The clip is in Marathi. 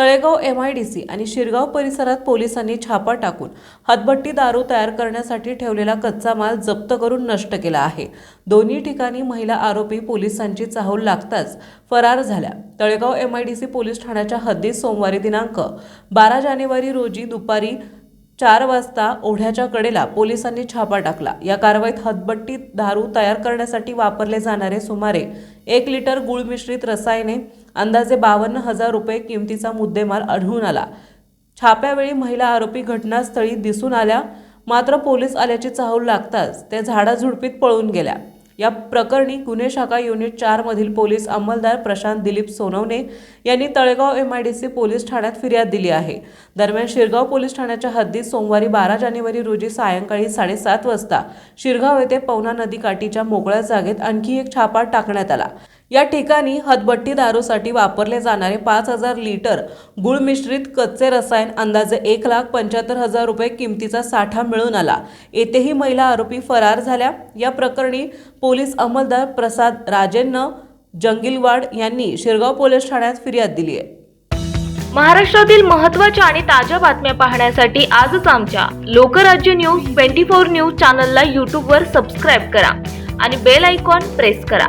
Talegaon M I D C आणि शिरगाव परिसरात पोलिसांनी छापा टाकून हातभट्टी दारू तयार करण्यासाठी ठेवलेला कच्चा माल जप्त करून नष्ट केला आहे. दोन्ही ठिकाणी महिला आरोपी पोलिसांची चाहूल लागताच फरार झाल्या. Talegaon M I D C police ठाण्याच्या हद्दीत सोमवारी दिनांक बारा जानेवारी रोजी दुपारी चार वाजता ओढ्याच्या कडेला पोलिसांनी छापा टाकला. या कारवाईत हतबट्टी दारू तयार करण्यासाठी वापरले जाणारे सुमारे एक लिटर गुळ मिश्रित रसायने अंदाजे बावन्न हजार रुपये किमतीचा मुद्देमाल आढळून आला. छाप्यावेळी महिला आरोपी घटनास्थळी दिसून आल्या. मात्र पोलीस आल्याची चाहूल लागताच त्या झाडाझुडपीत पळून गेल्या. या प्रकरणी गुन्हे शाखा युनिट चार मधील पोलीस अंमलदार प्रशांत दिलीप सोनवणे यांनी तळेगाव एम आयडीसी पोलीस ठाण्यात फिर्याद दिली आहे. दरम्यान शिरगाव पोलीस ठाण्याच्या हद्दीत सोमवारी बारा जानेवारी रोजी सायंकाळी साडेसात वाजता शिरगाव येथे पवना नदीकाठीच्या मोकळ्या जागेत आणखी एक छापा टाकण्यात आला. या ठिकाणी हदबट्टी दारूसाठी वापरले जाणारे पाच हजार लिटर गुळ मिश्रित कच्चे रसायन अंदाजे एक लाख पंच्याहत्तर हजार रुपये किमतीचा साठा मिळून आला. येथेही महिला आरोपी फरार झाल्या. या प्रकरणी पोलीस अंमलदार प्रसाद राजेंना जंगिलवाड यांनी शिरगाव पोलीस ठाण्यात फिर्याद दिली आहे. महाराष्ट्रातील महत्त्वाच्या आणि ताज्या बातम्या पाहण्यासाठी आजच आमच्या Lokrajya news twenty four news चॅनलला यूट्यूबवर सबस्क्राईब करा आणि बेल आयकॉन प्रेस करा.